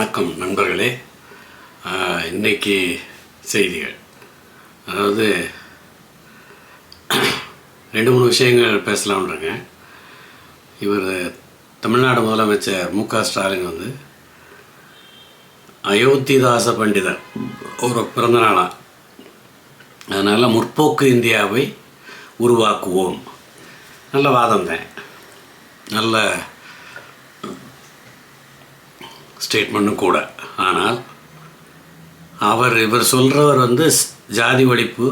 வணக்கம் நண்பர்களே. ஆஹ், இன்னைக்கு செய்திகள். அதாவது ரெண்டு மூணு விஷயங்கள் பேசலாம்ன்றங்க. இவர் தமிழ்நாடு முதலமைச்சர் மு க ஸ்டாலின் வந்து அயோத்திதாச பண்டிதர் ஒரு பிறந்த நாளாக அதனால் முற்போக்கு இந்தியாவை உருவாக்குவோம். நல்ல வாதம் தான். நல்ல ஸ்டேட்மெண்ட்டும் கூட. ஆனால் அவர் இவர் சொல்கிறவர் வந்து ஜாதி ஒழிப்பு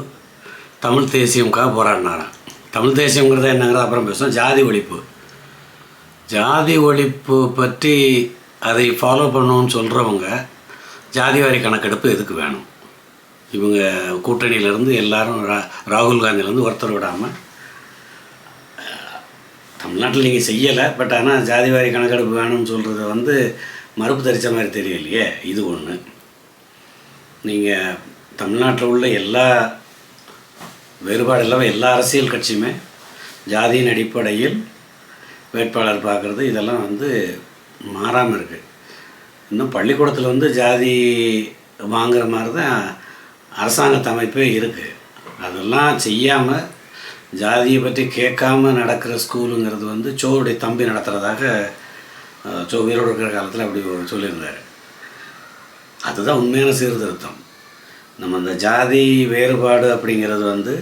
தமிழ் தேசியம்காக போராடினாராம். தமிழ் தேசியங்கிறத என்னங்கிறத அப்புறம் பேசுவோம். ஜாதி ஒழிப்பு. ஜாதி ஒழிப்பு பற்றி அதை ஃபாலோ பண்ணணும்னு சொல்கிறவங்க ஜாதிவாரி கணக்கெடுப்பு எதுக்கு வேணும்? இவங்க கூட்டணியிலேருந்து எல்லாரும் ரா ராகுல் காந்திலேருந்து ஒருத்தர் விடாமல் தமிழ்நாட்டில் நீங்கள் செய்யலை பட் ஆனால் ஜாதிவாரி கணக்கெடுப்பு வேணும்னு சொல்கிறது வந்து மறுப்பு தரித்த மாதிரி தெரியலையே இது ஒன்று நீங்கள் தமிழ்நாட்டில் உள்ள எல்லா வேறுபாடு இல்லாமல் எல்லா அரசியல் கட்சியுமே ஜாதியின் அடிப்படையில் வேட்பாளர் பார்க்குறது இதெல்லாம் வந்து மாறாமல் இருக்குது இன்னும் பள்ளிக்கூடத்தில் வந்து ஜாதி வாங்குற மாதிரி தான் அரசாங்கத்து அமைப்பே இருக்குது அதெல்லாம் செய்யாமல் ஜாதியை பற்றி கேட்காம நடக்கிற ஸ்கூலுங்கிறது வந்து சோருடைய தம்பி நடத்துகிறதாக அஹ், சோ உயிரோடு இருக்கிற காலத்தில் அப்படி ஒரு சொல்லியிருந்தார். அதுதான் உண்மையான சீர்திருத்தம். நம்ம இந்த ஜாதி வேறுபாடு அப்படிங்கிறது வந்து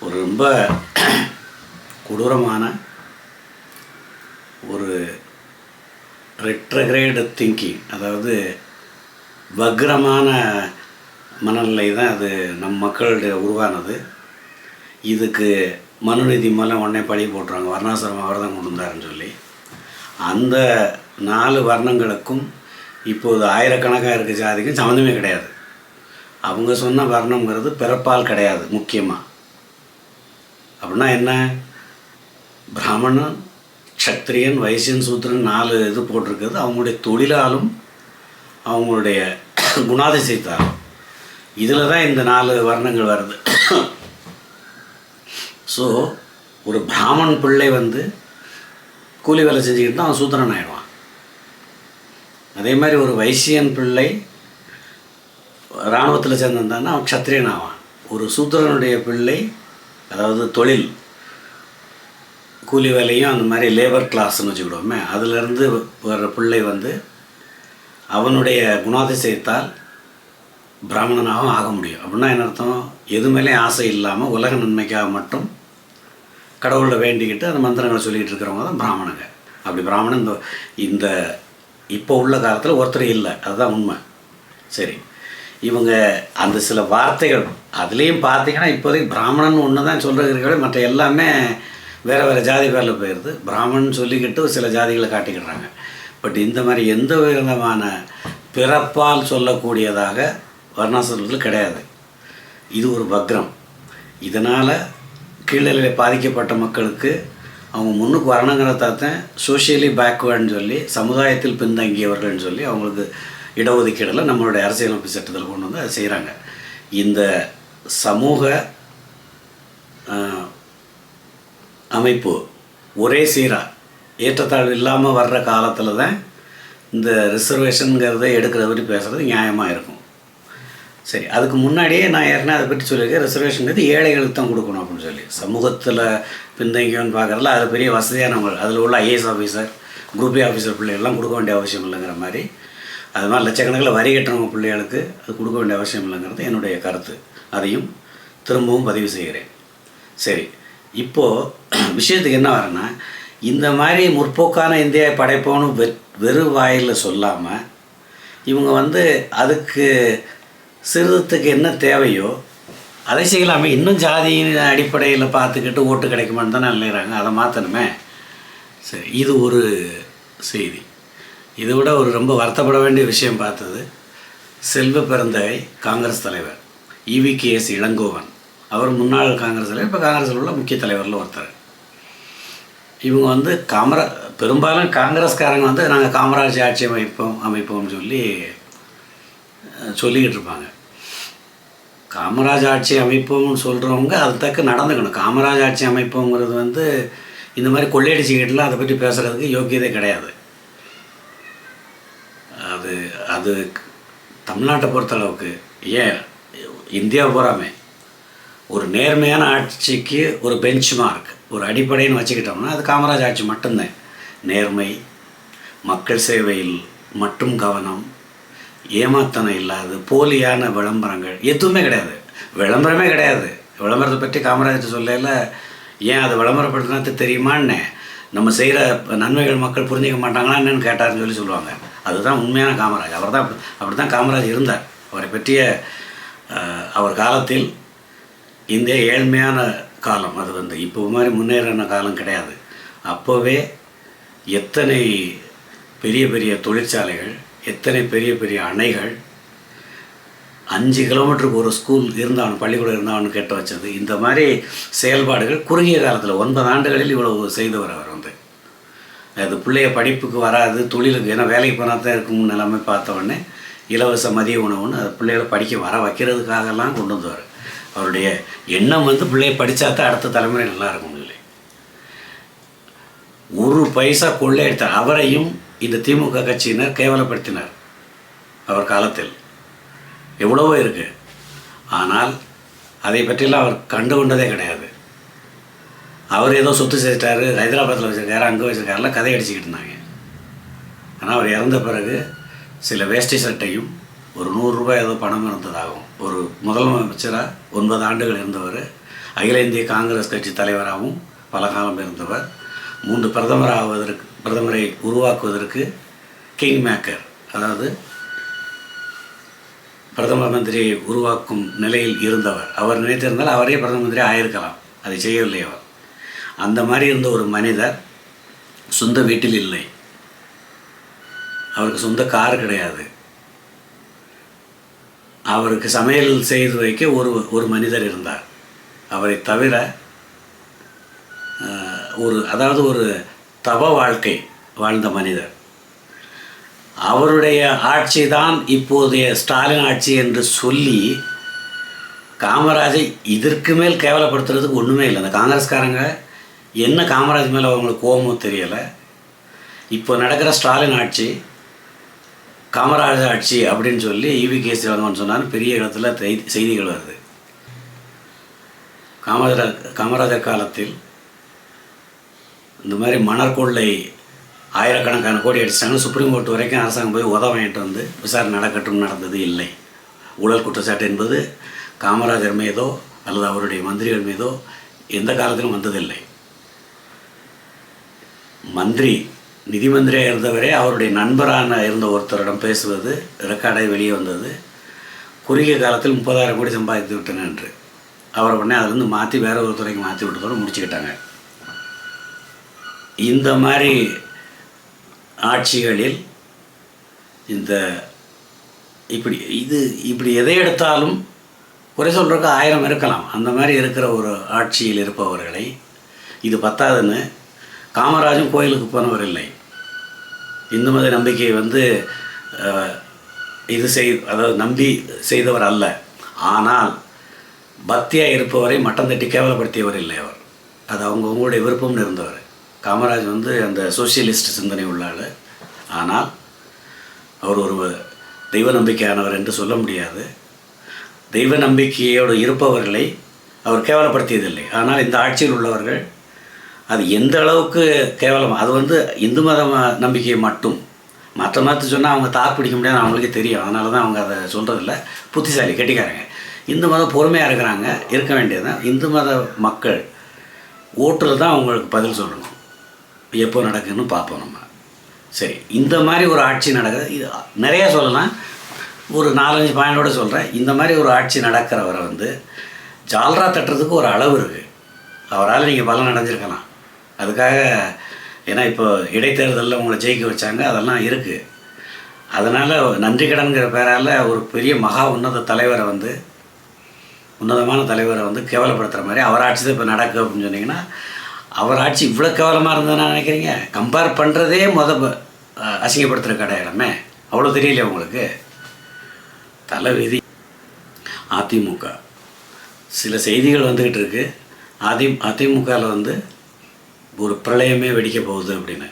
ஒரு ரொம்ப கொடூரமான ஒரு ரெட்ரகிரேடு திங்கிங் அதாவது வக்ரமான மனநிலை தான் அது நம் மக்களுடைய உருவானது. இதுக்கு மனுநீதி மூலம் உடனே பழி போட்டுருவாங்க. வர்ணாசிரமம் அவர் தான் கொண்டு வந்தாருன்னு சொல்லி. அந்த நாலு வர்ணங்களுக்கும் இப்போது ஆயிரக்கணக்காக இருக்க ஜாதிக்கும் சம்மந்தமே கிடையாது. அவங்க சொன்ன வர்ணங்கிறது பிறப்பால் கிடையாது முக்கியமாக அப்படின்னா என்ன? பிராமணன் க்ஷத்ரியன் வைசியன் சூத்திரன் நாலு இது போட்டிருக்கிறது. அவங்களுடைய தொழிலாலும் அவங்களுடைய குணாதிசயத்தாலும். இதில் தான் இந்த நாலு வர்ணங்கள் வருது. ஸோ ஒரு பிராமண் பிள்ளை வந்து கூலி வேலை செஞ்சுக்கிட்டு தான் அவன் சூத்திரன் ஆயிடுவான். அதே மாதிரி ஒரு வைசியன் பிள்ளை இராணுவத்தில் சேர்ந்திருந்தான்னா அவன் க்ஷத்ரியன் ஆவான். ஒரு சூத்திரனுடைய பிள்ளை அதாவது தொழில் கூலி வேலையும் அந்த மாதிரி லேபர் கிளாஸ்னு வச்சுக்கிடுவோமே அதுலேருந்து வர்ற பிள்ளை வந்து அவனுடைய குணாதிசயத்தால் பிராமணனாகவும் ஆக முடியும். அப்படின்னா என்ன அர்த்தம்? எது ஆசை இல்லாமல் உலக நன்மைக்காக மட்டும் கடவுளில் வேண்டிக்கிட்டு அந்த மந்திரங்களை சொல்லிகிட்டு இருக்கிறவங்க தான் பிராமணங்க. அப்படி பிராமணன் இந்த இந்த இப்போ உள்ள காலத்தில் ஒருத்தர் இல்லை. அதுதான் உண்மை. சரி. இவங்க அந்த சில வார்த்தைகள் அதுலேயும் பார்த்தீங்கன்னா இப்போதைக்கு பிராமணன் ஒன்று தான் சொல்கிறீர்களே மற்ற எல்லாமே வேறு வேறு ஜாதி பேரில் போயிடுது பிராமணன் சொல்லிக்கிட்டு சில ஜாதிகளை காட்டிக்கிடுறாங்க. பட் இந்த மாதிரி எந்த விதமான பிறப்பால் சொல்லக்கூடியதாக வர்ணாசிரமத்தில் கிடையாது. இது ஒரு வக்ரம். இதனால் கீழ்நிலையில பாதிக்கப்பட்ட மக்களுக்கு அவங்க முன்னுக்கு வரணுங்கிறதான் சோஷியலி பேக்வேர்டுன்னு சொல்லி சமுதாயத்தில் பின்தங்கியவர்கள்னு சொல்லி அவங்களுக்கு இடஒதுக்கீடில் நம்மளுடைய அரசியலமைப்பு சட்டத்தில் கொண்டு வந்து அதை செய்கிறாங்க இந்த சமூக அமைப்பு ஒரே சீராக ஏற்றத்தாழ்வு இல்லாமல் வர்ற காலத்தில் தான் இந்த ரிசர்வேஷனுங்கிறத எடுக்கிறத பற்றி பேசுகிறது நியாயமாக இருக்கும். சரி அதுக்கு முன்னாடியே நான் ஏற்கனவே அதை பற்றி சொல்லியிருக்கேன். ரிசர்வேஷனுங்கிறது ஏழைகளுக்கு தான் கொடுக்கணும் அப்படின்னு சொல்லி. சமூகத்தில் பின்தங்கியோன்னு பார்க்குறதுல அது பெரிய வசதியானவங்க அதில் உள்ள IAS officer group A officer பிள்ளைகள்லாம் கொடுக்க வேண்டிய அவசியம் இல்லைங்கிற மாதிரி. அது மாதிரி லட்சக்கணக்கில் வரி கட்டுறவங்க பிள்ளைகளுக்கு அது கொடுக்க வேண்டிய அவசியம் இல்லைங்கிறது என்னுடைய கருத்து. அதையும் திரும்பவும் பதிவு செய்கிறேன். சரி இப்போது விஷயத்துக்கு என்ன வரேன்னா இந்த மாதிரி முற்போக்கான இந்தியா படைப்போன்னு வெ வெறும் வாயில் சொல்லாமல் இவங்க வந்து அதுக்கு சிறுத்துக்கு என்ன தேவையோ அதை செய்யலாமே. இன்னும் ஜாதியின் அடிப்படையில் பார்த்துக்கிட்டு ஓட்டு கிடைக்குமான்னு தானே நினைக்கிறாங்க. அதை மாற்றணுமே சரி இது ஒரு செய்தி. இதை விட ஒரு ரொம்ப வருத்தப்பட வேண்டிய விஷயம் பார்த்தது. செல்வ பெருந்தகை காங்கிரஸ் தலைவர் இவிகேஎஸ் இளங்கோவன். அவர் முன்னாள் காங்கிரஸ் தலைவர் இப்போ காங்கிரஸில் உள்ள முக்கிய தலைவரில் ஒருத்தர். இவங்க வந்து காமரா பெரும்பாலும் காங்கிரஸ்காரங்க வந்து நாங்கள் காமராஜ் ஆட்சி அமைப்போம் அமைப்போம்னு சொல்லி சொல்லிக்கிட்டு இருப்பாங்க. காமராஜ் ஆட்சி அமைப்போம்னு சொல்கிறவங்க அது தக்க நடந்துக்கணும். காமராஜ் ஆட்சி அமைப்போங்கிறது வந்து இந்த மாதிரி கொள்ளையடிச்சுக்கிட்டுலாம் அதை பற்றி பேசுகிறதுக்கு யோக்கியதே கிடையாது. அது அது அது தமிழ்நாட்டை பொறுத்தளவுக்கு ஏன் இந்தியா பூராமே ஒரு நேர்மையான ஆட்சிக்கு ஒரு பெஞ்ச் மார்க் ஒரு அடிப்படைன்னு வச்சுக்கிட்டோம்னா அது காமராஜ் ஆட்சி மட்டும்தான். நேர்மை மக்கள் சேவையில் மட்டும் கவனம் ஏமாத்தனம் இல்லாது போலியான விளம்பரங்கள் எதுவுமே கிடையாது. விளம்பரமே கிடையாது. விளம்பரத்தை பற்றி காமராஜர் சொல்லல ஏன் அதை விளம்பரப்படுத்தினா தெரியுமான்னு? நம்ம செய்கிற நன்மைகள் மக்கள் புரிஞ்சிக்க மாட்டாங்களா என்னன்னு கேட்டாருன்னு சொல்லி சொல்லுவாங்க. அதுதான் உண்மையான காமராஜ். அவர் தான் அப்படி தான் காமராஜ் இருந்தார். அவரை பற்றிய அவர் காலத்தில் இந்திய ஏழ்மையான காலம் அது வந்து இப்போ மாதிரி முன்னேறின காலம் கிடையாது. அப்போவே எத்தனை பெரிய பெரிய தொழிற்சாலைகள் எத்தனை பெரிய பெரிய அணைகள் அஞ்சு கிலோமீட்டருக்கு ஒரு ஸ்கூல் இருந்தான் பள்ளிக்கூடம் இருந்தான்னு கேட்டு வச்சது. இந்த மாதிரி செயல்பாடுகள் குறுகிய காலத்தில் ஒன்பது ஆண்டுகளில் இவ்வளவு செய்தவர் அவர் வந்து. அது பிள்ளைய படிப்புக்கு வராது தொழிலுக்கு ஏன்னா வேலைக்கு போனால் தான் இருக்கும்னு எல்லாமே பார்த்தவொடனே இலவச மதிய உணவுன்னு அது பிள்ளைகளை படிக்க வர வைக்கிறதுக்காகலாம் கொண்டு வந்தவர். அவருடைய எண்ணம் வந்து பிள்ளைய படித்தா தான் அடுத்த தலைமுறை நல்லா இருக்கும் இல்லை ஒரு பைசா கொள்ளையடித்தார் அவரையும் இந்த திமுக கட்சியினர் கேவலப்படுத்தினார் அவர் காலத்தில். எவ்வளவோ இருக்குது ஆனால் அதை பற்றியெல்லாம் அவர் கண்டு கொண்டதே கிடையாது. அவர் ஏதோ சொத்து செஞ்சிட்டாரு ஹைதராபாத்தில் வச்சுருக்காரு அங்கே வச்சுருக்காருலாம் கதை அடிச்சுக்கிட்டு இருந்தாங்க. ஆனால் அவர் இறந்த பிறகு சில வேஷ்டி சட்டையும் ஒரு நூறுரூபா ஏதோ பணம் இருந்ததாகும் ஒரு முதலமைச்சராக ஒன்பது ஆண்டுகள் இருந்தவர் அகில இந்திய காங்கிரஸ் கட்சி தலைவராகவும் பல காலம் இருந்தவர் மூன்று பிரதமர் ஆவதற்கு பிரதமரை உருவாக்குவதற்கு கிங் மேக்கர் அதாவது பிரதம மந்திரியை உருவாக்கும் நிலையில் இருந்தவர். அவர் நினைத்திருந்தால் அவரே பிரதம மந்திரி ஆயிருக்கலாம். அதை செய்யவில்லை அவர். அந்த மாதிரி இருந்த ஒரு மனிதர் சொந்த வீட்டில் இல்லை. அவருக்கு சொந்த கார் கிடையாது. அவருக்கு சமையல் செய்து வைக்க ஒரு ஒரு மனிதர் இருந்தார். அவரை தவிர ஒரு அதாவது ஒரு தவ வாழ்க்கை வாழ்ந்த மனிதர். அவருடைய ஆட்சி தான் இப்போதைய ஸ்டாலின் ஆட்சி என்று சொல்லி காமராஜை இதற்கு மேல் கேவலப்படுத்துறதுக்கு ஒன்றுமே இல்லை. அந்த காங்கிரஸ்காரங்க என்ன காமராஜ் மேலே அவங்களுக்கு கோபமோ தெரியலை. இப்போ நடக்கிற ஸ்டாலின் ஆட்சி காமராஜர் ஆட்சி அப்படின்னு சொல்லி இவி கே சிவங்கன்னு சொன்னாலும் பெரிய இடத்துல செய்திகள் வருது. காமராஜர் காமராஜர் காலத்தில் இந்த மாதிரி மணற்கொள்ளை ஆயிரக்கணக்கான கோடி அடிச்சிட்டாங்க சுப்ரீம் கோர்ட் வரைக்கும் அரசாங்கம் போய் உதவ வாங்கிட்டு வந்து விசாரணை நடக்கட்டும் நடந்தது இல்லை. ஊழல் குற்றச்சாட்டு என்பது காமராஜர் மீதோ அல்லது அவருடைய மந்திரிகள் மீதோ எந்த காலத்திலும் வந்ததில்லை. மந்திரி நிதி மந்திரியாக இருந்தவரே அவருடைய நண்பரான இருந்த ஒருத்தரிடம் பேசுவது ரெக்கார்டாக வெளியே வந்தது. குறுகிய காலத்தில் முப்பதாயிரம் கோடி சம்பாதித்து விட்டேன் என்று. அவர் உடனே அதுலேருந்து மாற்றி வேற ஒரு துறைக்கு மாற்றி விட்டதோடு முடிச்சுக்கிட்டாங்க. இந்த மாதிரி ஆட்சிகளில் இந்த இப்படி இது இப்படி எதை எடுத்தாலும் குறை சொல்கிறக்கு ஆயிரம் இருக்கலாம். அந்த மாதிரி இருக்கிற ஒரு ஆட்சியில் இருப்பவர்களை இது பத்தாதுன்னு காமராஜும் கோயிலுக்கு போனவர் இல்லை. இந்து மத நம்பிக்கை வந்து இது செய் அதாவது நம்பி செய்தவர் அல்ல. ஆனால் பக்தியாக இருப்பவரை மட்டம் தட்டி கேவலப்படுத்தியவர் இல்லை அவர். அது அவங்கவுங்களுடைய விருப்பம்னு இருந்தவர். காமராஜ் வந்து அந்த சோசியலிஸ்ட் சிந்தனை உள்ளாள் ஆனால் அவர் ஒரு தெய்வ நம்பிக்கையானவர் என்று சொல்ல முடியாது. தெய்வ நம்பிக்கையோடு இருப்பவர்களை அவர் கேவலப்படுத்தியதில்லை. ஆனால் இந்த ஆட்சியில் உள்ளவர்கள் அது எந்த அளவுக்கு கேவலம் அது வந்து இந்து மத நம்பிக்கையை மட்டும். மற்ற மதத்தை சொன்னால் அவங்க தாக்கு பிடிக்க முடியாது அவங்களுக்கே தெரியும். அதனால தான் அவங்க அதை சொல்கிறதில்ல புத்திசாலி கெட்டிக்காரங்க. இந்து மதம் பொறுமையாக இருக்கிறாங்க இருக்க வேண்டியதுதான். இந்து மத மக்கள் ஓட்டில் தான் அவங்களுக்கு பதில் சொல்லணும். எப்போ நடக்குன்னு பார்ப்போம் நம்ம. சரி இந்த மாதிரி ஒரு ஆட்சி நடக்குது. இது நிறைய சொல்லலாம். ஒரு நாலஞ்சு பாயிண்டோட சொல்கிறேன் இந்த மாதிரி ஒரு ஆட்சி நடக்கிறவரை வந்து ஜால்ரா தட்டுறதுக்கு ஒரு அளவு இருக்குது அவரால் நீங்கள் பலன் அடைஞ்சிருக்கலாம். அதுக்காக ஏன்னா இப்போ இடைத்தேர்தலில் உங்களை ஜெயிக்க வச்சாங்க அதெல்லாம் இருக்குது அதனால் நன்றி கடன்கிற பேரால் ஒரு பெரிய மகா உன்னத தலைவரை வந்து உன்னதமான தலைவரை வந்து கேவலப்படுத்துகிற மாதிரி அவர் ஆட்சி தான் இப்போ நடக்கு அப்படின்னு சொன்னீங்கன்னா அவர் ஆட்சி இவ்வளோ கவலமாக இருந்ததுன்னு நினைக்கிறீங்க? கம்பேர் பண்ணுறதே முத அசிங்கப்படுத்துகிற கடை இடமே அவ்வளோ தெரியல உங்களுக்கு? தலைவிதி அதிமுக. சில செய்திகள் வந்துக்கிட்டு இருக்கு. அதி அதிமுகவில் வந்து ஒரு பிரளயமே வெடிக்க போகுது அப்படின்னு.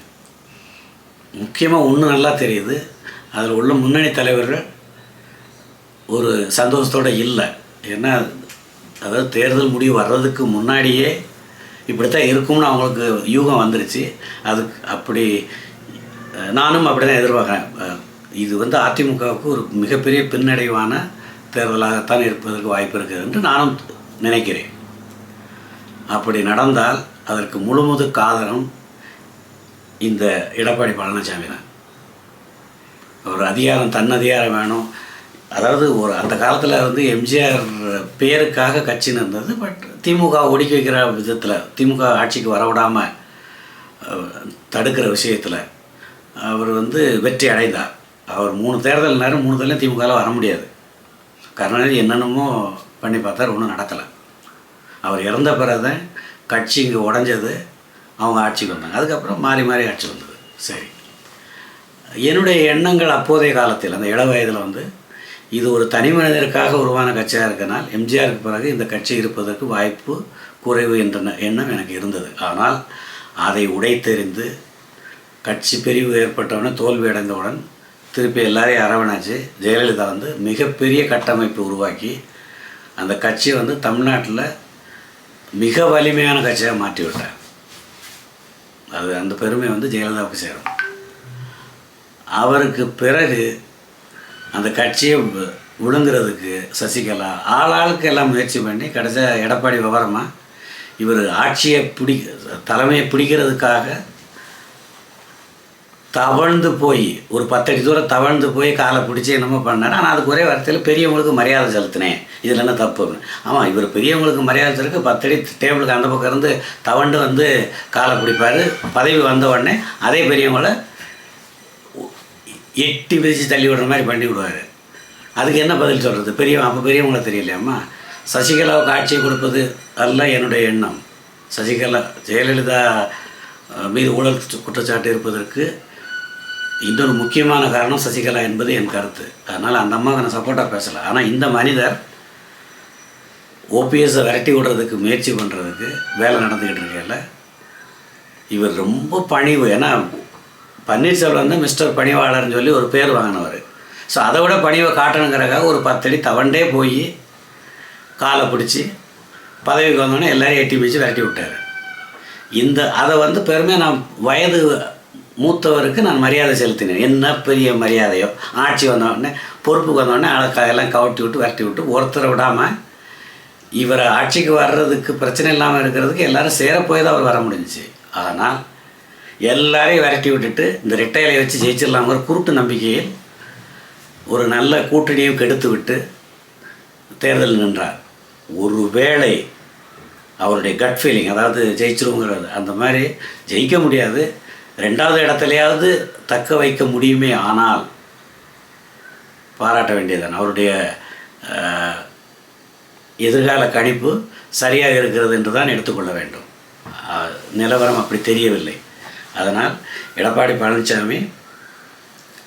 முக்கியமாக ஒன்று நல்லா தெரியுது. அதில் உள்ள முன்னணி தலைவர்கள் ஒரு சந்தோஷத்தோடு இல்லை. ஏன்னா அதாவது தேர்தல் முடிவு வர்றதுக்கு முன்னாடியே இப்படித்தான் இருக்கும்னு அவங்களுக்கு யூகம் வந்துருச்சு. அதுக்கு அப்படி நானும் அப்படி தான் எதிர்பார்க்குறேன் இது வந்து அதிமுகவுக்கு ஒரு மிகப்பெரிய பின்னடைவான தேர்தலாகத்தான் இருப்பதற்கு வாய்ப்பு இருக்குது என்று நானும் நினைக்கிறேன். அப்படி நடந்தால் அதற்கு முழுமுது காரணம் இந்த எடப்பாடி பழனிசாமி தான். ஒரு அதிகாரம் தன் அதிகாரம் வேணும். அதாவது ஒரு அந்த காலத்தில் வந்து எம்ஜிஆர் பேருக்காக கட்சின்னு இருந்தது பட் திமுக ஒடுக்கி வைக்கிற விதத்தில் திமுக ஆட்சிக்கு வரவிடாமல் தடுக்கிற விஷயத்தில் அவர் வந்து வெற்றி அடைந்தார். அவர் மூணு தேர்தல் நேரம் மூணு தேர்தலும் திமுகவில் வர முடியாது. கருணாநிதி என்னென்னமோ பண்ணி பார்த்தார் ஒன்றும் நடக்கலை. அவர் இறந்த பிறகு தான் கட்சி இங்கே உடஞ்சது அவங்க ஆட்சிக்கு வந்தாங்க. அதுக்கப்புறம் மாறி மாறி ஆட்சி வந்தது. சரி. என்னுடைய எண்ணங்கள் அப்போதைய காலத்தில் அந்த இள வயதில் வந்து இது ஒரு தனி மனிதருக்காக உருவான கட்சியாக இருக்கனால் எம்ஜிஆருக்கு பிறகு இந்த கட்சி இருப்பதற்கு வாய்ப்பு குறைவு என்ற எண்ணம் எனக்கு இருந்தது. ஆனால் அதை உடைத்தெறிந்து கட்சி பிரிவு ஏற்பட்டவுடனே தோல்வி அடைந்தவுடன் திருப்பி எல்லாரையும் அரவணைச்சு ஜெயலலிதா வந்து மிகப்பெரிய கட்டமைப்பு உருவாக்கி அந்த கட்சியை வந்து தமிழ்நாட்டில் மிக வலிமையான கட்சியாக மாற்றி விட்டார் அது அந்த பெருமை வந்து ஜெயலலிதாவுக்கு சேரும். அவருக்கு பிறகு அந்த கட்சியை விழுங்குறதுக்கு சசிகலா ஆளாளுக்கு எல்லாம் முயற்சி பண்ணி கடைசியா எடப்பாடி விவரமாக இவர் ஆட்சியை பிடி தலைமையை பிடிக்கிறதுக்காக தவழ்ந்து போய் ஒரு பத்தடி தூரம் தவழ்ந்து போய் காலை பிடிச்சி என்னமோ பண்ணார். ஆனால் அதுக்கு ஒரே வார்த்தையில் பெரியவங்களுக்கு மரியாதை செலுத்தினேன். இதில் என்ன தப்பு ஆமாம் இவர் பெரியவங்களுக்கு மரியாதை செலுக்க பத்தடி டேபிளுக்கு அந்த பக்கம் இருந்து தவண்டு வந்து காலை பிடிப்பார். பதவி வந்த உடனே அதே பெரியவங்களை எட்டி பிரித்து தள்ளி விடுற மாதிரி பண்ணி விடுவார். அதுக்கு என்ன பதில் சொல்கிறது பெரிய அப்போ பெரியவங்கள தெரியலையாம்மா? சசிகலாவுக்கு ஆட்சியை கொடுப்பது அல்ல என்னுடைய எண்ணம். சசிகலா ஜெயலலிதா மீது ஊழல் குற்றச்சாட்டு இருப்பதற்கு இன்னொரு முக்கியமான காரணம் சசிகலா என்பது என் கருத்து. அதனால் அந்த அம்மாவுக்கு நான் சப்போர்ட்டாக பேசலை. ஆனால் இந்த மனிதர் ஓபிஎஸ்ஸை விரட்டி விடுறதுக்கு முயற்சி பண்ணுறதுக்கு வேலை நடந்துக்கிட்டு இருக்கையில் இவர் ரொம்ப பணிவு. ஏன்னா பன்னீர்செல்வம் வந்து மிஸ்டர் பணிவாளர்னு சொல்லி ஒரு பேர் வாங்கினவர். ஸோ அதை விட பணிவை காட்டணுங்கிறக்காக ஒரு பத்தடி தவண்டே போய் காலை பிடிச்சி பதவிக்கு வந்தோடனே எல்லாரையும் எட்டி பிடிச்சி விரட்டி விட்டார். இந்த அதை வந்து பெருமையாக நான் வயது மூத்தவருக்கு நான் மரியாதை செலுத்தினேன். என்ன பெரிய மரியாதையோ. ஆட்சி வந்தோடனே பொறுப்புக்கு வந்தோடனே ஆளை எல்லாம் கவட்டி விட்டு விரட்டி விட்டு ஒருத்தரை விடாமல் இவரை ஆட்சிக்கு வர்றதுக்கு பிரச்சனை இல்லாமல் இருக்கிறதுக்கு எல்லோரும் சேர போய் தான் அவர் வர முடிஞ்சிச்சு. ஆனால் எல்லாரையும் விரட்டி விட்டுட்டு இந்த ரெட்டையிலை வச்சு ஜெயிச்சிடலாங்கிற குருட்டு நம்பிக்கையில் ஒரு நல்ல கூட்டணியும் கெடுத்து விட்டு தேர்தல் நின்றார். ஒருவேளை அவருடைய கட் ஃபீலிங் அதாவது ஜெயிச்சிருங்கிறது அந்த மாதிரி ஜெயிக்க முடியாது. ரெண்டாவது இடத்துலையாவது தக்க வைக்க முடியுமே ஆனால் பாராட்ட வேண்டியதுதான். அவருடைய எதிர்கால கணிப்பு சரியாக இருக்கிறது என்று தான் எடுத்துக்கொள்ள வேண்டும். நிலவரம் அப்படி தெரியவில்லை. அதனால் எடப்பாடி பழனிசாமி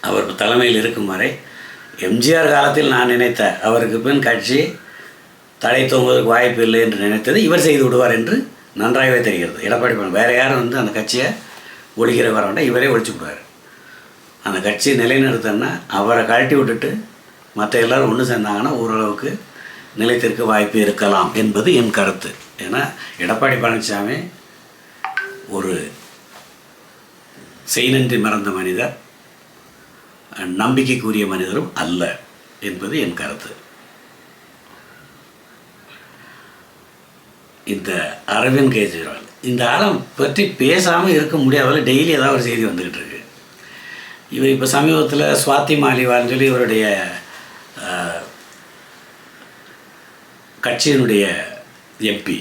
அவர் தலைமையில் இருக்கும் வரை எம்ஜிஆர் காலத்தில் நான் நினைத்த அவருக்கு பின் கட்சி தடை தோங்குவதற்கு வாய்ப்பு இல்லை என்று நினைத்தது இவர் செய்து விடுவார் என்று நன்றாகவே தெரிகிறது. எடப்பாடி பழனி வேறு யாரும் வந்து அந்த கட்சியை ஒழிக்கிற வர வேண்டாம். இவரே ஒழிச்சு விடுவார். அந்த கட்சியை நிலைநிறுத்தன்னா அவரை கழட்டி விட்டுட்டு மற்ற எல்லோரும் ஒன்று சேர்ந்தாங்கன்னா ஓரளவுக்கு நிலைத்திருக்க வாய்ப்பு இருக்கலாம் என்பது என் கருத்து. ஏன்னா எடப்பாடி பழனிசாமி ஒரு செய்நன்றி மறந்த மனிதர் நம்பிக்கைக்குரிய மனிதரும் அல்ல என்பது என் கருத்து. இந்த அரவிந்த் கெஜ்ரிவால் இந்த ஆளம் பற்றி பேசாமல் இருக்க முடியாதவரை டெய்லி ஏதாவது ஒரு செய்தி வந்துக்கிட்டு இருக்கு. இவர் இப்போ சமீபத்தில் சுவாத்தி மாலிவான்னு சொல்லி இவருடைய கட்சியினுடைய எம்பி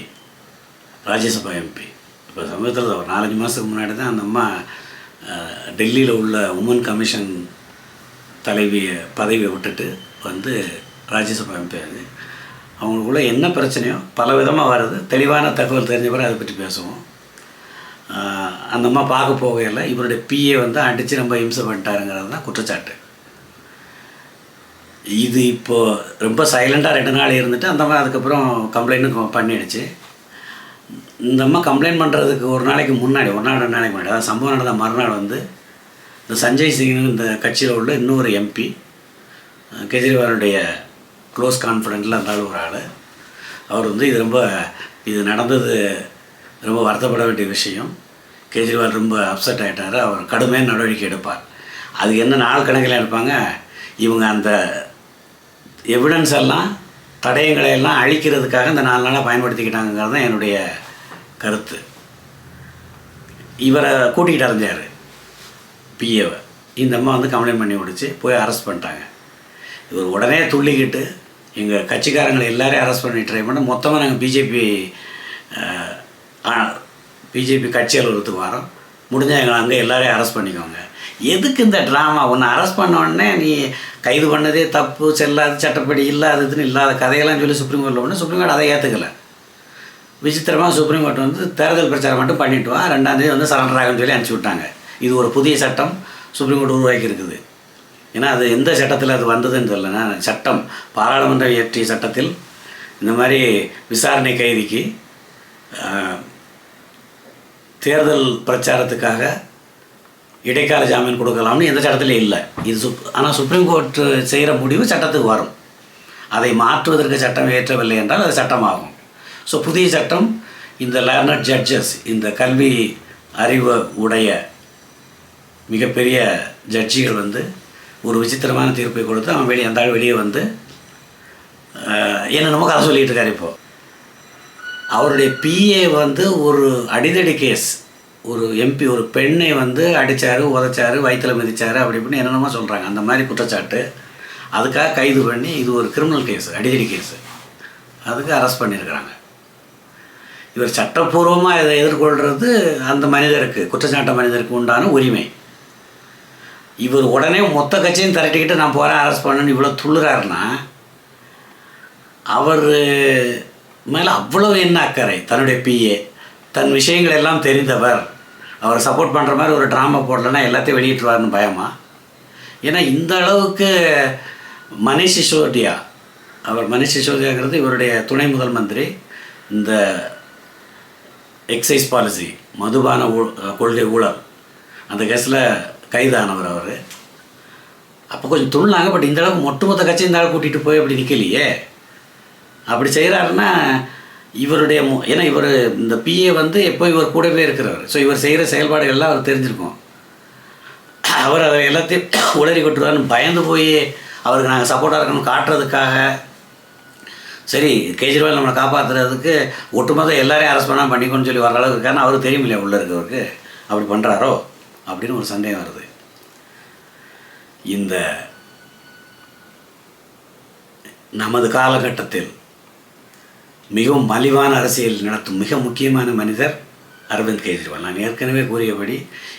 ராஜ்யசபா எம்பி. இப்போ சமீபத்தில் ஒரு நாலஞ்சு மாதத்துக்கு முன்னாடி தான் அந்த அம்மா டெல்லியில் உள்ள உமன் கமிஷன் தலைவியை பதவியை விட்டுட்டு வந்து ராஜ்யசபா எம்பி ஆகுது அவங்களுக்குள்ள என்ன பிரச்சனையோ பல விதமாக வருது. தெளிவான தகவல் தெரிஞ்ச பிறகு அதை பற்றி பேசுவோம். ஆஹ் அந்த அம்மா பார்க்க போகையில் இவருடைய பிஏ வந்து அடித்து ரொம்ப இம்சை பண்ணிட்டாருங்கிறது தான் குற்றச்சாட்டு. இது இப்போது ரொம்ப சைலண்ட்டாக ரெண்டு நாள் இருந்துட்டு அந்த மாதிரி அதுக்கப்புறம் கம்ப்ளைண்ட்டும் பண்ணிடுச்சு. இந்த அம்மா கம்ப்ளைண்ட் பண்ணுறதுக்கு ஒரு நாளைக்கு முன்னாடி ஒரு நாள் ரெண்டு நாளைக்கு முன்னாடி அதாவது சம்பவம் நடந்த மறுநாள் வந்து இந்த சஞ்சய் சிங்னு இந்த கட்சியில் உள்ள இன்னொரு எம்பி கெஜ்ரிவாலுடைய க்ளோஸ் கான்ஃபிடென்ட்டில் இருந்தாலும் ஒரு ஆள். அவர் வந்து இது ரொம்ப இது நடந்தது ரொம்ப வருத்தப்பட வேண்டிய விஷயம். கெஜ்ரிவால் ரொம்ப அப்செட் ஆகிட்டார் அவர் கடுமையான நடவடிக்கை எடுப்பார். அது என்ன நாள் கணக்கில் எடுப்பாங்க? இவங்க அந்த எவிடன்ஸ் எல்லாம் தடயங்களை எல்லாம் அழிக்கிறதுக்காக இந்த நாலு நாளாக பயன்படுத்திக்கிட்டாங்கிறது தான் என்னுடைய கருத்து. இவரை கூட்டிகிட்டு அரைஞ்சார் பிஏவை இந்த அம்மா வந்து கம்ப்ளைண்ட் பண்ணி முடிச்சு போய் அரெஸ்ட் பண்ணிட்டாங்க. இவர் உடனே துள்ளிக்கிட்டு எங்கள் கட்சிக்காரங்களை எல்லாரையும் அரெஸ்ட் பண்ணி ட்ரை பண்ண மொத்தமாக நாங்கள் பிஜேபி பிஜேபி கட்சி அலுவலகத்துக்கு வரோம். முடிஞ்சால் எங்களை அங்கே எல்லாரையும் அரெஸ்ட் பண்ணிக்கோங்க. எதுக்கு இந்த ட்ராமா ஒன்று அரெஸ்ட் பண்ண உடனே நீ கைது பண்ணதே தப்பு செல்லாது சட்டப்படி இல்லாததுன்னு இல்லாத கதையெல்லாம் சொல்லி சுப்ரீம் கோர்ட்டில் ஒன்று சுப்ரீம் கோர்ட் அதை ஏற்றுக்கல விசித்திரமாக சுப்ரீம் கோர்ட் வந்து தேர்தல் பிரச்சாரம் மட்டும் பண்ணிட்டு வா. ரெண்டாந்தேதி வந்து சரண்டர் ஆகும்னு சொல்லி அனுப்பிச்சி விட்டாங்க. இது ஒரு புதிய சட்டம் சுப்ரீம் கோர்ட் உருவாக்கி இருக்குது ஏன்னா அது எந்த சட்டத்தில் அது வந்ததுன்னு சொல்லலைன்னா சட்டம் பாராளுமன்றம் இயற்றிய சட்டத்தில் இந்த மாதிரி விசாரணை கைதிக்கு தேர்தல் பிரச்சாரத்துக்காக இடைக்கால ஜாமீன் கொடுக்கலாம்னு எந்த சட்டத்திலையும் இல்லை. இது சுப் ஆனால் சுப்ரீம் கோர்ட்டு செய்கிற முடிவு சட்டத்துக்கு வரும். அதை மாற்றுவதற்கு சட்டம் ஏற்றவில்லை என்றால் அது சட்டமாகும். ஸோ புதிய சட்டம் இந்த லேர்னட் ஜட்ஜஸ் இந்த கல்வி அறிவு உடைய மிகப்பெரிய ஜட்ஜிகள் வந்து ஒரு விசித்திரமான தீர்ப்பை கொடுத்து அவன் வெளியே அந்த வெளியே வந்து என்னென்னமோ கதை சொல்லிகிட்டு இருக்காரு இப்போ. அவருடைய பிஏ வந்து ஒரு அடிதடி கேஸ் ஒரு எம்பி ஒரு பெண்ணை வந்து அடித்தார் உதைச்சாரு வயிற்றில் மிதித்தார் அப்படி இப்படின்னு என்னென்னமோ சொல்கிறாங்க அந்த மாதிரி குற்றச்சாட்டு. அதுக்காக கைது பண்ணி இது ஒரு கிரிமினல் கேஸ் அடிதடி கேஸு அதுக்கு அரெஸ்ட் பண்ணியிருக்கிறாங்க. இவர் சட்டப்பூர்வமாக இதை எதிர்கொள்கிறது அந்த மனிதருக்கு குற்றச்சாட்ட மனிதருக்கு உண்டான உரிமை. இவர் உடனே மொத்த கட்சியும் திரட்டிக்கிட்டு நான் போகிறேன் அரெஸ்ட் பண்ணணும்னு இவ்வளோ துள்ளுறாருன்னா அவர் மேலே அவ்வளோ என்ன அக்கறை தன்னுடைய பிஏ தன் விஷயங்கள் எல்லாம் தெரிந்தவர். அவரை சப்போர்ட் பண்ணுற மாதிரி ஒரு ட்ராமா போடலன்னா எல்லாத்தையும் வெளியிட்டுருவார்னு பயமா? ஏன்னா இந்த அளவுக்கு மணிஷ் சிசோடியா அவர் மணிஷ் சிசோடியாங்கிறது இவருடைய துணை முதல் மந்திரி. இந்த எக்ஸைஸ் பாலிசி மதுபான ஊ கொள்கை ஊழல். அந்த கேஸில் கைதானவர் அவர். அப்போ கொஞ்சம் துள்ளாங்க பட் இந்த அளவுக்கு ஒட்டுமொத்த கட்சி இந்த கூட்டிகிட்டு போய் அப்படி நிற்கலையே அப்படி செய்கிறாருன்னா இவருடைய மு- ஏன்னா இவர் இந்த பிஏ வந்து எப்போ இவர் கூடவே இருக்கிறவர். ஸோ இவர் செய்கிற செயல்பாடுகள் எல்லாம் அவர் தெரிஞ்சிருக்கும். அவர் அதை எல்லாத்தையும் உளறி கொட்டுருவார்னு பயந்து போய் அவருக்கு நாங்கள் சப்போர்ட்டாக இருக்கணும் காட்டுறதுக்காக சரி கெஜ்ரிவால் நம்மளை காப்பாற்றுறதுக்கு ஒட்டுமொத்த எல்லாரையும் அரெஸ்ட் பண்ணால் பண்ணிக்கோன்னு சொல்லி வர அளவுக்கு இருக்காருன்னு அவருக்கு தெரியும் இல்லையா உள்ளே இருக்கவருக்கு. அப்படி பண்ணுறாரோ அப்படின்னு ஒரு சந்தேகம் வருது. இந்த நமது காலகட்டத்தில் மிகவும் மலிவான அரசியல் நடத்தும் மிக முக்கியமான மனிதர் அரவிந்த் கெஜ்ரிவால். நான் ஏற்கனவே கூறியபடி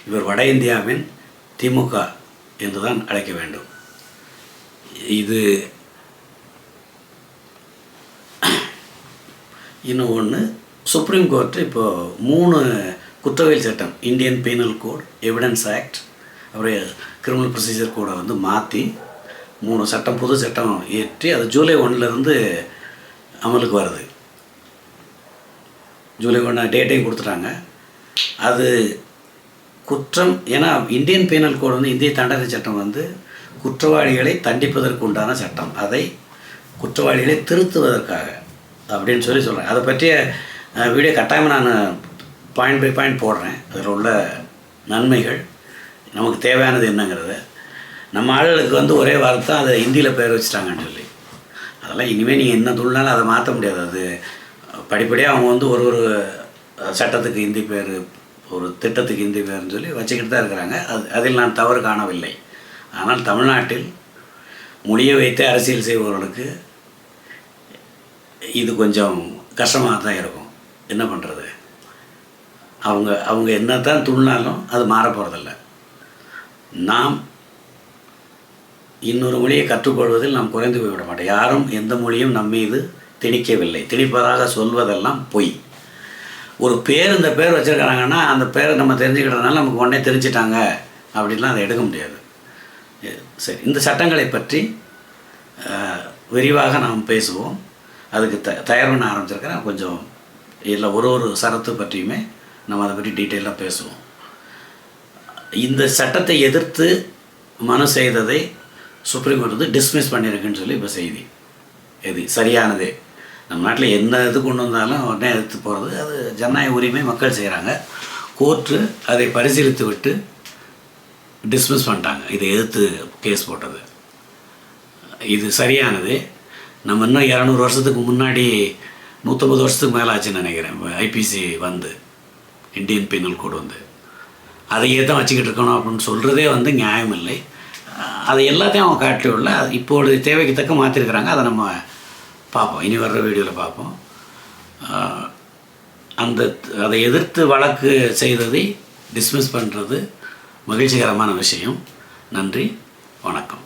இவர் வட இந்தியாவின் திமுக என்றுதான் அழைக்க வேண்டும். இது இன்னும் ஒன்று சுப்ரீம் கோர்ட்டு இப்போது மூணு குற்றவியல் சட்டம் Indian penal code evidence act அப்புறம் கிரிமினல் ப்ரொசீஜர் கோடை வந்து மாற்றி மூணு சட்டம் புது சட்டம் ஏற்றி அது ஜூலை ஒன்றுலேருந்து அமலுக்கு வருது. ஜூலை ஒன்று டேட்டையும் கொடுத்துட்டாங்க. அது குற்றம் ஏன்னா இந்தியன் பீனல் கோடு வந்து இந்திய தண்டனை சட்டம் வந்து குற்றவாளிகளை தண்டிப்பதற்கு உண்டான சட்டம். அதை குற்றவாளிகளை திருத்துவதற்காக. அப்படின்னு சொல்லி சொல்கிறேன் அதை பற்றிய வீடியோ கட்டாயமாக நான் பாயிண்ட் பை பாயிண்ட் போடுறேன். அதில் உள்ள நன்மைகள் நமக்கு தேவையானது என்னங்கிறத. நம்ம ஆளுகளுக்கு வந்து ஒரே வார்த்தை அதை ஹிந்தியில் பெயர் வச்சுட்டாங்கன்னு சொல்லி. அதெல்லாம் இனிமேல் நீங்கள் என்ன துள்ளாலும் அதை மாற்ற முடியாது. அது படிப்படியாக அவங்க வந்து ஒரு ஒரு சட்டத்துக்கு ஹிந்தி பேர் ஒரு திட்டத்துக்கு ஹிந்தி பேர்னு சொல்லி வச்சுக்கிட்டு தான் இருக்கிறாங்க. அது அதில் நான் தவறு காணவில்லை. ஆனால் தமிழ்நாட்டில் மொழியை வைத்து அரசியல் செய்பவர்களுக்கு இது கொஞ்சம் கஷ்டமாக தான் இருக்கும். என்ன பண்ணுறது அவங்க அவங்க என்ன தான் துள்ளினாலும் அது மாற போகிறதில்ல நாம் இன்னொரு மொழியை கற்றுக்கொள்வதில் நாம் குறைந்து போய்விட மாட்டோம். யாரும் எந்த மொழியும் நம் மீது திணிக்கவில்லை. திணிப்பதாக சொல்வதெல்லாம் பொய். ஒரு பேர் இந்த பேர் வச்சுருக்கிறாங்கன்னா அந்த பேரை நம்ம தெரிஞ்சுக்கிட்டதுனால நமக்கு உடனே தெரிஞ்சிட்டாங்க அப்படின்லாம் அதை எடுக்க முடியாது. சரி இந்த சட்டங்களை பற்றி விரிவாக நாம் பேசுவோம். அதுக்கு த தயார் பண்ண ஆரம்பிச்சிருக்கிறேன். கொஞ்சம் இல்லை ஒரு ஒரு சரத்து பற்றியுமே நம்ம அதை பற்றி டீட்டெயிலாக பேசுவோம். இந்த சட்டத்தை எதிர்த்து மனு செய்ததை சுப்ரீம் கோர்ட் வந்து டிஸ்மிஸ் பண்ணியிருக்குன்னு சொல்லி இப்போ செய்தி. இது சரியானதே. நம்ம நாட்டில் என்ன இது கொண்டு வந்தாலும் உடனே எடுத்து போகிறது அது ஜனநாயக உரிமை மக்கள் செய்கிறாங்க கோர்ட்டு அதை பரிசீலித்து விட்டு டிஸ்மிஸ் பண்ணிட்டாங்க. இதை எதிர்த்து கேஸ் போட்டது. இது சரியானது. நம்ம இன்னும் இரநூறு வருஷத்துக்கு முன்னாடி நூற்றம்பது வருஷத்துக்கு மேலே ஆச்சுன்னு நினைக்கிறேன் ஐபிசி வந்து இந்தியன் பீனல் கோட் வந்து. அதையே தான் வச்சுக்கிட்டு இருக்கணும் அப்படின்னு சொல்கிறதே வந்து நியாயம் இல்லை. அதை எல்லாத்தையும் அவங்க காட்டி உள்ள இப்போது தேவைக்கு தக்க மாற்றிருக்கிறாங்க அதை நம்ம பார்ப்போம். இனி வர்ற வீடியோவில் பார்ப்போம். அந்த அதை எதிர்த்து வழக்கு செய்ததை டிஸ்மிஸ் பண்ணுறது மகிழ்ச்சிகரமான விஷயம். நன்றி. வணக்கம்.